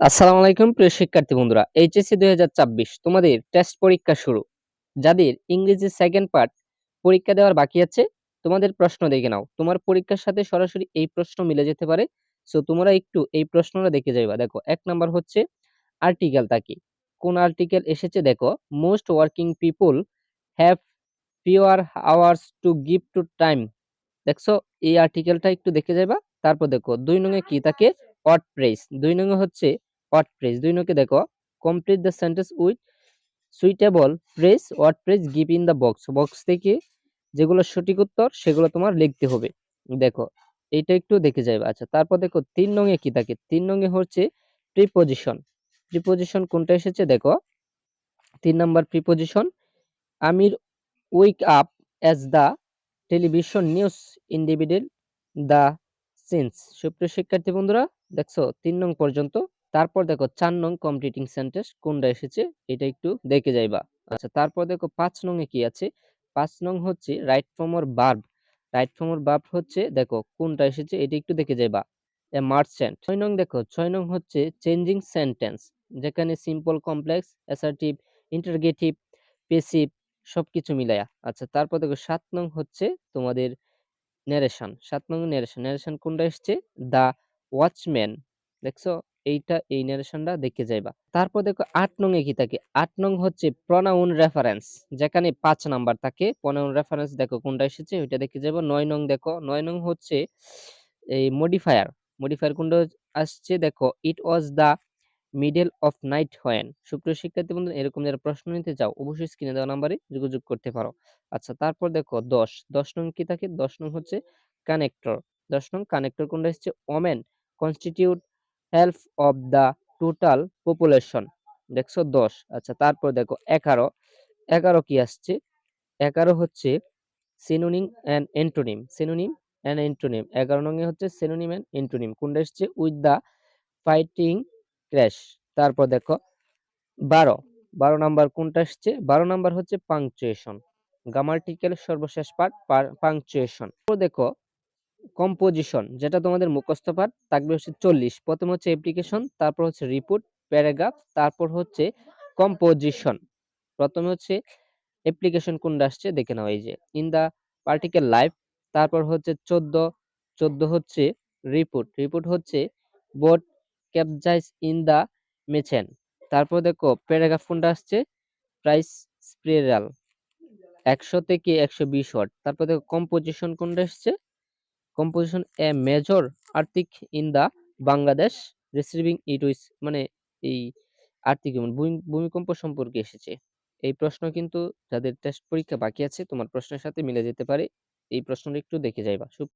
আসসালামু আলাইকুম, প্রিয় শিক্ষার্থী বন্ধুরা। এইচএসসি দুই হাজার ছাব্বিশ, তোমাদের টেস্ট পরীক্ষা শুরু। যাদের ইংরেজি সেকেন্ড পার্ট পরীক্ষা দেওয়ার বাকি আছে, তোমাদের প্রশ্ন দেখে নাও। তোমার পরীক্ষার সাথে সরাসরি এই প্রশ্ন মিলে যেতে পারে। সো তোমরা একটু এই প্রশ্নটা দেখে যাইবা। দেখো, এক নাম্বার হচ্ছে আর্টিকেলটা কি? কোন আর্টিকেল এসেছে? দেখো most working people have fewer hours to give to time দেখছ, এই আর্টিকেলটা একটু দেখে যাইবা। তারপর দেখো, দুই নঙে কি? তাকে ওয়ার্ড প্রেস দুই নঙে হচ্ছে ওয়ার্ড প্রেস দুই নঙে দেখো। Complete the sentence with suitable phrase word phrase give in the box box থেকে যেগুলো সঠিক উত্তর, সেগুলো তোমার লিখতে হবে। দেখো এইটা একটু দেখে যাইবা। আচ্ছা তারপর দেখো, তিন নঙে কি থাকে? তিন নঙে হচ্ছে প্রিপোজিশন প্রিপোজিশন কোনটা এসেছে? দেখো, তিন number preposition Aamir wake up as the television news individual the since সুপ্রিয় শিক্ষার্থী বন্ধুরা, দেখছ, তিন নং পর্যন্ত তারপর দেখো চার নং কমপ্লিটিং সেন্টেন্স কোনটা এসেছে? এটা একটু দেখে যাইবা। আচ্ছা তারপর দেখো পাঁচ নং এ কি আছে? পাঁচ নং হচ্ছে right form of verb right form of verb হচ্ছে দেখো কোনটা এসেছে? এটা একটু দেখে যাইবা। এ মার্চেন্ট ছয় নং দেখো, ছয় নং হচ্ছে চেঞ্জিং সেন্টেন্স যেখানে simple complex assertive interrogative passive সবকিছু মিলায়া। আচ্ছা তারপর দেখো সাত নং হচ্ছে তোমাদের ন্যারেশন সাত নং ন্যারেশন ন্যারেশন কোনটা এসছে? দা ওয়াচম্যান দেখছ? এইটা এই নারেশনটা দেখে যাইবা। তারপর দেখো আট নং এ কি থাকে? আট নং হচ্ছে প্রনাউন রেফারেন্স যেখানে পাঁচ নাম্বার থাকে। প্রনাউন রেফারেন্স দেখো কোনটা এসেছে? ওইটা দেখে যাব নয় নং দেখো, নয় নং হচ্ছে এই মডিফায়ার মডিফায়ার কোনটা আসছে? দেখো it was the middle of night when সুপ্রিয় শিক্ষার্থী বন্ধু, এরকম যারা প্রশ্ন নিতে চাও, অবশ্যই স্ক্রিনে দেওয়া নাম্বারে যোগাযোগ করতে পারো। আচ্ছা তারপর দেখো দশ দশ নং কি থাকে? দশ নং হচ্ছে কানেক্টর দশ নং কানেক্টর কোনটা হচ্ছে women constitute half of the total population দেখছ? দশ। আচ্ছা তারপর দেখো, এগারো। এগারো কি আসছে? এগারো হচ্ছে synonym and antonym synonym and antonym এগারো নং হচ্ছে সিনোনিম অ্যান্ড এন্টোনিম কোনটা এসছে? উইথ দ্য ফাইটিং ক্র্যাশ তারপর দেখো, বারো। বারো নাম্বার কোনটা এসছে বারো নাম্বার হচ্ছে পাংচুয়েশন গ্রামার্টিক্যাল সর্বশেষ পার্ট পাংচুয়েশন দেখো কম্পোজিশন যেটা তোমাদের মুখস্থ পাঠ থাকবে হচ্ছে চল্লিশ। প্রথম হচ্ছে অ্যাপ্লিকেশন তারপর হচ্ছে রিপোর্ট প্যারাগ্রাফ তারপর হচ্ছে কম্পোজিশন প্রথমে হচ্ছে অ্যাপ্লিকেশন কোনটা আসছে, দেখে নাও এই যে। ইন দা পার্টিকেল লাইফ তারপর হচ্ছে চোদ্দ চোদ্দ হচ্ছে রিপোর্ট রিপোর্ট হচ্ছে বোট ক্যাপজাইজ ইন দা মেছেন তারপর দেখো প্যারাগ্রাফ কোনটা আসছে? প্রাইস স্প্রেরাল একশো থেকে একশো বিশ ওয়াট। তারপর দেখো কম্পোজিশন কোনটা এসছে? কম্পোজিশন এ মেজর আর্থিক in the Bangladesh receiving it with মানে এই আর্থিক ভূমিকম্প সম্পর্কে এসেছে। এই প্রশ্ন কিন্তু যাদের টেস্ট পরীক্ষা বাকি আছে, তোমার প্রশ্নের সাথে মিলে যেতে পারে। এই প্রশ্নটা একটু দেখে যাইবা।